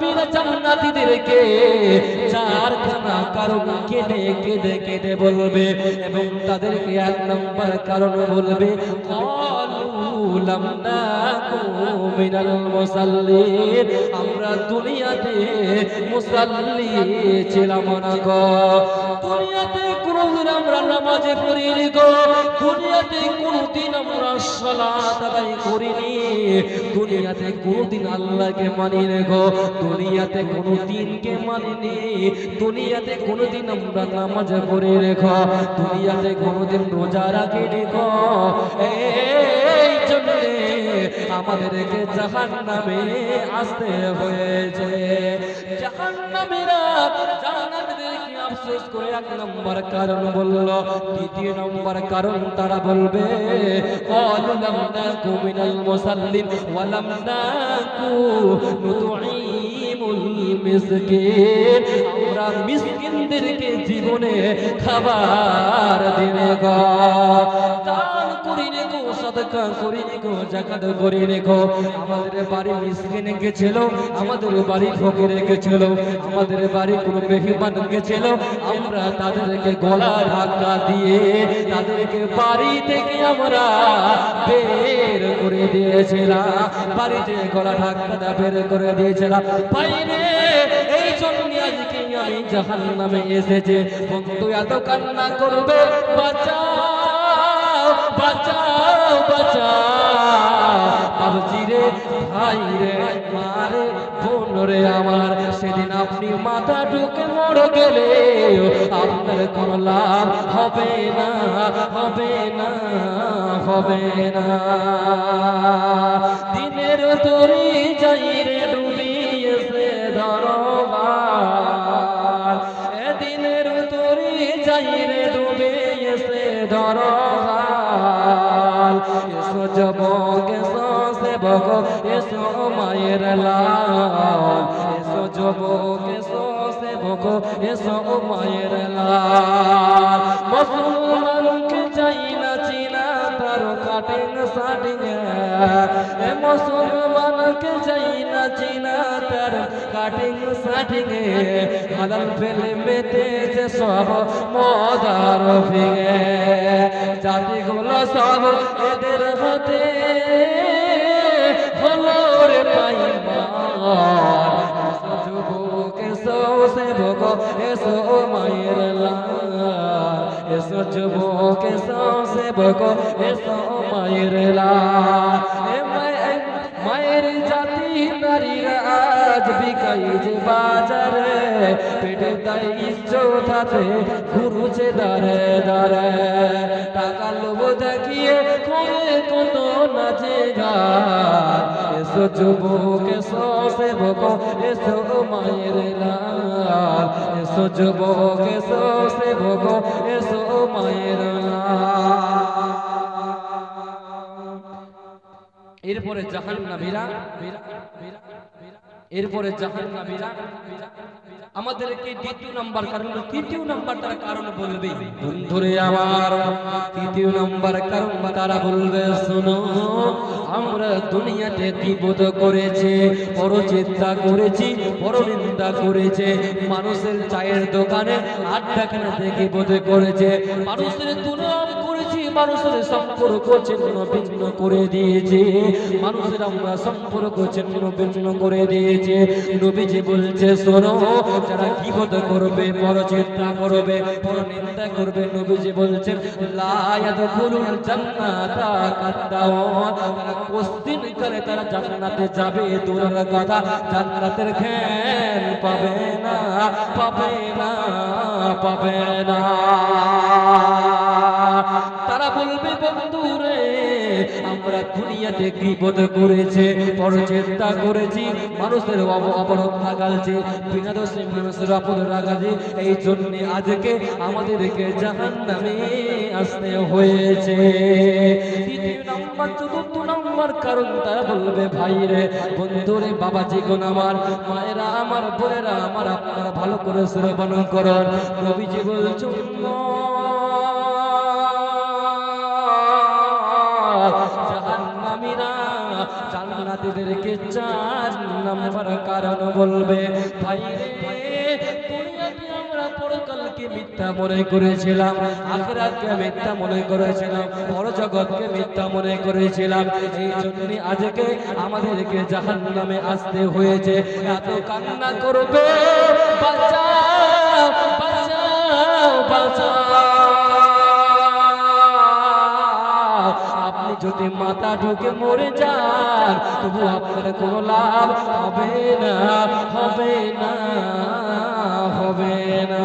নবীরা চারখানা কারণ কেঁদে কেঁদে কেঁদে বলবে এবং তাদেরকে এক নম্বর কারণ বলবে আমরা দুনিয়াতে মুসাল্লি ছিলাম না গো। দুনিয়াতে আমরা নামাজে পড়িনি গো। দুনিয়াতে কোনোদিন আমরা সালাত আদায় করিনি। দুনিয়াতে কোনোদিন আল্লাহকে গো। দুনিয়াতে কোনো মানিনি। দুনিয়াতে কোনোদিন আমরা দুনিয়াতে কোনোদিন রোজা রাখি রেখো এই জন্যে আমাদেরকে জাহান নামে আসতে হয়েছে। জাহান নামেরা করে এক নম্বর কারণ বলল দ্বিতীয় নম্বর কারণ তারা বলবে قالوا لم نكن من المصلين ولم نكن نطعم المسكين আমরা মিসকিনদেরকে জীবনে খাবার দিনে গো দান করিনি গো সাদকা করিনি গো জাকাত করিনি গো আমাদের বাড়ি মিসকিন গেছিল, আমাদের বাড়ি ফকির গেছিল, আমাদের বাড়ি কোনো মেহমান গেছিল। আমরা তাদেরকে গলা ধাক্কা দিয়ে তাদেরকে বাড়ি থেকে আমরা বের করে দিয়েছিলাম। বাড়িতে গলা ধাক্কা বের করে দিয়েছিলাম। বাইরে এই জন্য আজকে আমি জাহান নামে এসেছে। বন্ধু, এত কান্না করবে, বাঁচাও। বাঁচাও বাঁচাও। রে ভাই রে, মারে বোন রে আমার। সেদিন আপনি মাথা ঢুকে মরে গেলে, আপনার কোনো লাভ হবে না হবে না হবে না। দিনের তরি যাই রে ডুবিয়েছে দরবার। দিনের তরি যাই রে ডুবিয়েছে দরবার। যবক এসো সেবক এসো মায়ের লাল, এসো যবক এসো সেবক, এসো মায়ের লাল। মুসলমানকে চাই না চিনা তার কাটিং সাটিং এ মুসলমানকে চাই না চিনা তার কাটিং সাটিং হালাল ফেলে মেতেছে সব মদার ফিগে জাতিগুলো সব এদের হাতে হলো রে পাইমান এসো যুবক এসো মায়ের লাল। এসো যুবক, এসো সেবক, এসো মায়ের মায়ের জাতি নারীরা আজ বিকাই যে বাজারে। পেটে তাই ইজ্জত আছে ঘুরুছে দারে দারে। টাকা লোভ দেখিয়ে করে কত নাচে গান। এসো যুবক, এসো সেবক, এসো মায়ের লাল এসো যুবক, এসো সেবক, এসো মায়ের লাল এরপরে জাহান নামীরা এরপরে জাহান নামীরা আমাদেরকে দ্বিতীয় নাম্বার কারণ, তৃতীয় নাম্বার তার কারণ বলবে। বন্ধুরে আমার, তৃতীয় নাম্বার কারণ তারা বলবে, শোনো, আমরা দুনিয়াতে বিপদ করেছে বড় পরচিন্তা করেছি, পরনিন্দা করেছে, মানুষের চায়ের দোকানে আড্ডাখানা থেকে বোধ করেছে, মানুষের তুলনা করেছি মানুষের সম্পর্ক চিহ্ন ভিন্ন করে দিয়েছে। মানুষের আমরা সম্পর্ক চিহ্ন ভিন্ন করে দিয়েছে। নবীজি বলছে, শোনো, যারা কিবত করবে, পরচিন্তা করবে, পরনিন্দা করবে, নবীজি বলছেন তারা বলবে বন্ধুরে, আমরা দুনিয়াতে বিপদ করেছে করেছি, মানুষের অবরোধ লাগালছে বিনা দোষে মানুষের অপরাধ এই জন্য আজকে আমাদেরকে জাহান নামে আসতে হয়েছে। নম্বর, চতুর্থ নম্বর কারণ বাবা জীবন আমার, মায়েরা আমার আমার, আপনারা ভালো করে শ্রবণ করুন। নবীজি বলবে মিথ্যা মনে করেছিলাম? আখেরাতকে মিথ্যা মনে করেছিলাম? পরজগৎকে মিথ্যা মনে করেছিলাম? এই জন্য আজকে আমাদেরকে জাহান্নামে আসতে হয়েছে। এত কান্না করবে, বাঁচাও বাঁচাও বাঁচাও। যদি মাথা ঢুকে মরে যান, তবু আপনার কোনো লাভ হবে না হবে না হবে না।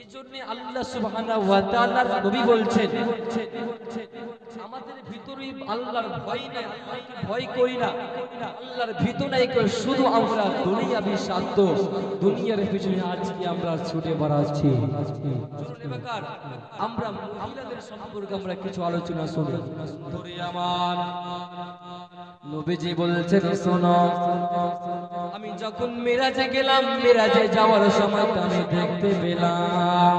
এই আল্লাহ আমাদের ভিতরে ভয় নাই ভয় না। আল্লাহর শুধু আমরা স্বার্থ দুনিয়ার আমরা ছুটে বেড়াচ্ছি। আমরা মহিলাদের সম্পর্কে আমরা কিছু আলোচনা শুনি। আমার নবীজি বলছেন, শোনো, আমি যখন মিরাজে গেলাম, মিরাজে যাওয়ার সময় আমি দেখতে পেলাম।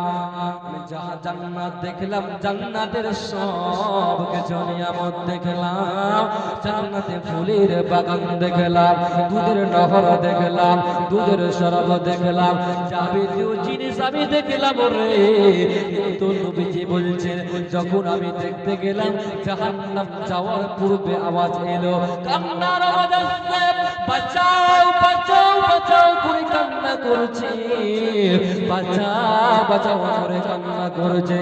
যাহা জান্নাত দেখলাম, জান্নাতের সব কিছু নিয়ামত দেখলাম। জান্নাতে ফুলের বাগান দেখলাম, দুধের নহর দেখলাম, দুধের সরব দেখলাম। যাবতীয় জিনিস আমি দেখলাম রে। কিন্তু নবীজি বলছেন যখন আমি দেখতে গেলাম, জাহান্নাম যাওয়ার পূর্বে আওয়াজ এলো কান্নার আওয়াজ আসছে বাঁচাও বাঁচাও বাঁচাও করে কান্না করছে। বাঁচাও বাঁচাও করে কান্না করছে।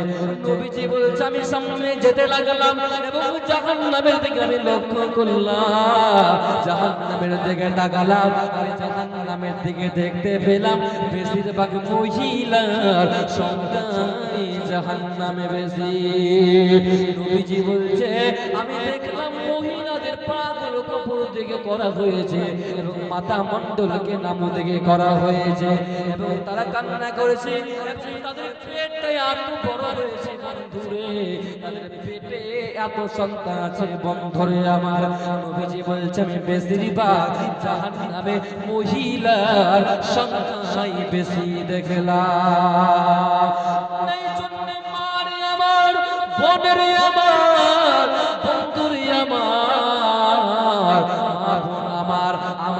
নবীজি বলছে, আমি সামনে যেতে লাগলাম এবং জাহান্নামের দিকে আমি লক্ষ্য করলাম। জাহান্নামের দিকে তাকালাম, আর জাহান্নামের দিকে দেখতে পেলাম বেশিরভাগ মহিলার সংখ্যাই জাহান্নামে বেশি। নবীজি বলছে, আমি দেখলাম মহিলাদের পাগুলো কাপড় করা হয়েছে এবং মণ্ডলকে নাম করা হয়েছে এবং তারা কান্না করেছে এবং এত বড় হয়েছে, বন্ধুরে সন্তান বলছে, আমি বেশি দেখলাম। বোনের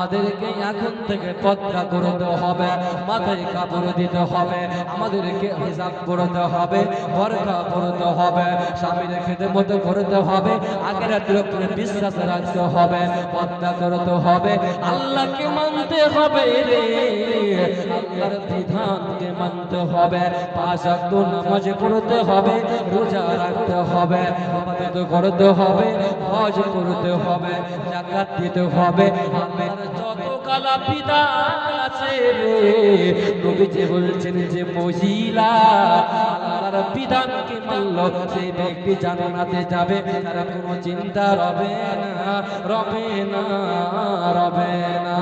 আমাদেরকে এখন থেকে পদ্রা করতে হবে, মাথায় কাপড় দিতে হবে, আমাদেরকে হিসাব করতে হবে, বরকা করতে হবে, স্বামীর খেতে মতো করতে হবে আগের উপরে বিশ্বাস রাখতে হবে, পদ্মা করতে হবে। আল্লাহকে মানতে হবে রে, আল্লাহর বিধানকে মানতে হবে, পাঁচ ওয়াক্ত নামাজ পড়তে হবে, রোজা রাখতে হবে করতে হবে, হজ করতে হবে জাকাত দিতে হবে আমার পিতা আছে রে। যে বলছেন যে, মহিলা, আল্লাহর বিধানকে মানল। সেই ব্যক্তি জান্নাতে যাবে, তার কোনো চিন্তা রবে না রবে না রবে না।